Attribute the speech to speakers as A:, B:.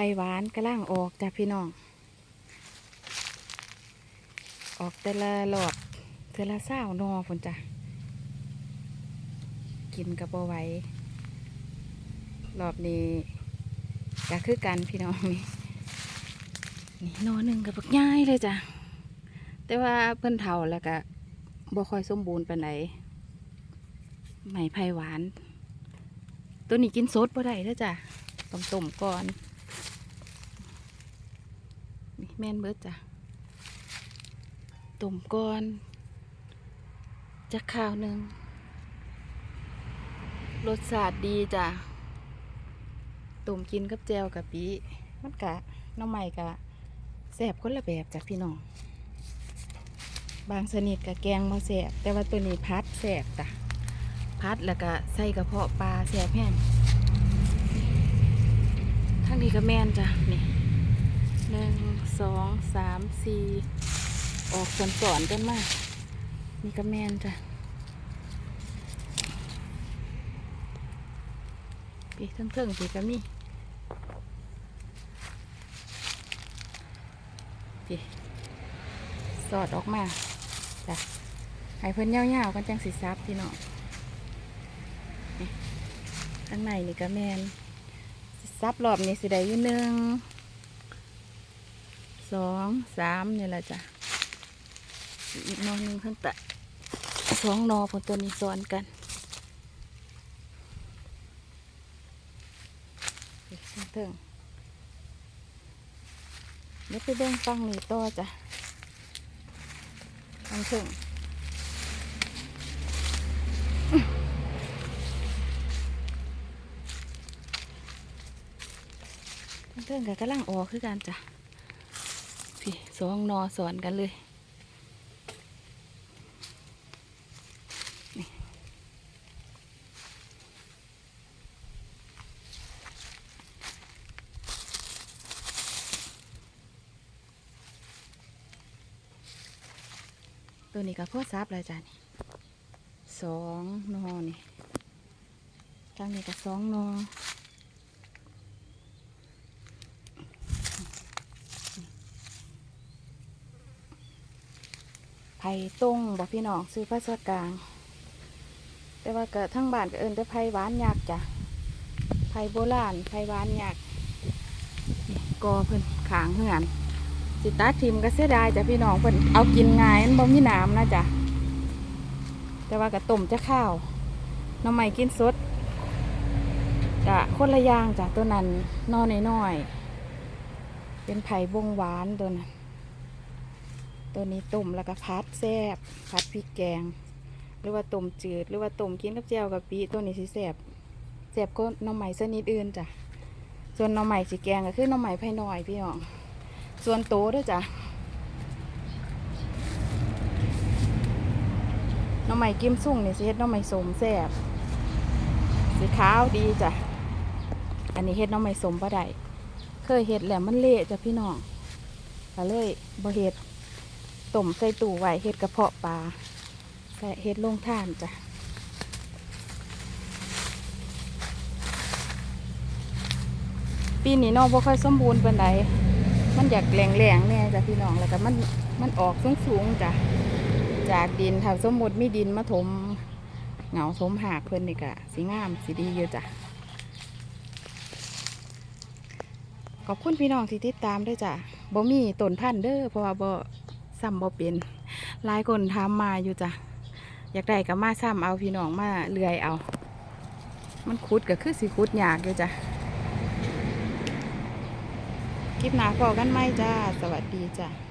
A: ผ่หวานกำลังออกจ้ะพี่น้อง ออกแต่ละหลอดเทละเศร้านอฝนจ้ะ กินกับบ่ไว้รอบนี้ก็คือกันพี่น้องนี่นี่นอหนึ่งกับบักง่ายเลยจ้ะ แต่ว่าเพิ่นเฒ่าแล้วก็บ่ค่อยสมบูรณ์ปานไหมไผ่หวาน ตัวนี้กินสดบ่ได้เด้อจ้ะต้องต้มก่อน แม่นเบิดจ้ะต้มก่อนจะข้าวหนึ่งรสชาติดีจ้ะต้มกินกับแจวกะปิมันกะน้องใหม่กะแสบคนละแบบจากพี่น้อง บางชนิดกะแกงมาแสบแต่ว่าตัวนี้พัดแสบจ้ะพัดแล้วก็ใส่กระเพาะปลาแสบแห้งทั้งนี้ก็แม่นจ้ะนี่ หนึ่งสองสามสี่ออกสอนสอนกันมากนี่ก็แมนจ้ะพี่เทิงๆพี่ก็มีพี่สอดออกมาจ้ะให้เพิ่นยาวๆกันจังสิซับพี่น้องข้างในนี่ก็แมนซับรอบนี้สิได้อยู่หนึ่ง สองสามนี่แหละจ้ะอีกนอนหนึ่งข้างใต้สองนอผลตัวนี้ซ้อนกันอีกเถิงเดี๋ยวไปเบ่งฟังนี่ต่อจ้ะฟังถึงเทิงกับกำลังออกคือกันจ้ะ สองนอสอนกันเลยตัวนี้ก็พ่อซับแล้วจ้ะนี่สองนอนี่ทางนี้ก็สองนอ ผ่ต้งบอกพี่น้องซื้อภาษากลาง แต่ว่าก็ทั้งบ้านก็เอินแต่ไผ่หวานยากจ้ะไผ่โบราณไผ่หวานยากนี่กอเพิ่นขางเหือนสิตาทิมก็เสียดายจ้ะพี่น้องเพิ่นเอากินง่ายมันบ่มีน้ำนะจ้ะแต่ว่ากระต้มจะข้าวน้ำใหม่กินสดกะคนละย่างจ้ะตัวนั้นนอน้อยๆเป็นไผ่บงหวานตัวนั้น ตัวนี้ต้มแล้วก็พัดแซบพัดพริกแกง หรือว่าต้มจืด หรือว่าต้มกินกับแจ่วกับปีตัวนี้สิแซบแซบก็น้ำใหม่ชนิดอื่นจ้ะส่วนน้ำใหม่สิแกงก็คือน้ำใหม่ไผ่น้อยพี่น้อง ส่วนโตด้วยจ้ะน้องใหม่กิมสุ่งนี่สิเฮ็ดน้องใหม่สมแซบสีขาวดีจ้ะอันนี้เฮ็ดน้องใหม่สมบ่ได้เคยเฮ็ดแล้วมันเละจ้ะพี่น้องก็เลยบ่เฮ็ด ต้มใส่ตู้ไว้เฮ็ดกระเพาะปลาใส่เฮ็ดลงท่านจ้ะปีนี้น้องบ่ค่อยสมบูรณ์ปานใดมันอยากแหลงๆแน่จ้ะพี่น้องแล้วก็มันมันออกสูงสูงๆจ้ะจากดินถ้าสมมติมีดินมาถมเหงาถมหากเพิ่นนี่ก็สีงามสีดีอยู่จ้ะขอบคุณพี่น้องที่ติดตามด้วยจ้ะบ่มีต้นพันธุ์เด้อเพราะว่าบ่ ซ้ำบ่เป็นหลายคนถามมาอยู่จ้ะอยากได้ก็มาซ้ำเอาพี่น้องมาเลื่อยเอา มันคุดก็คือสิคุดยากอยู่จ้ะคลิปหนาพอกันไหมจ้า สวัสดีจ้า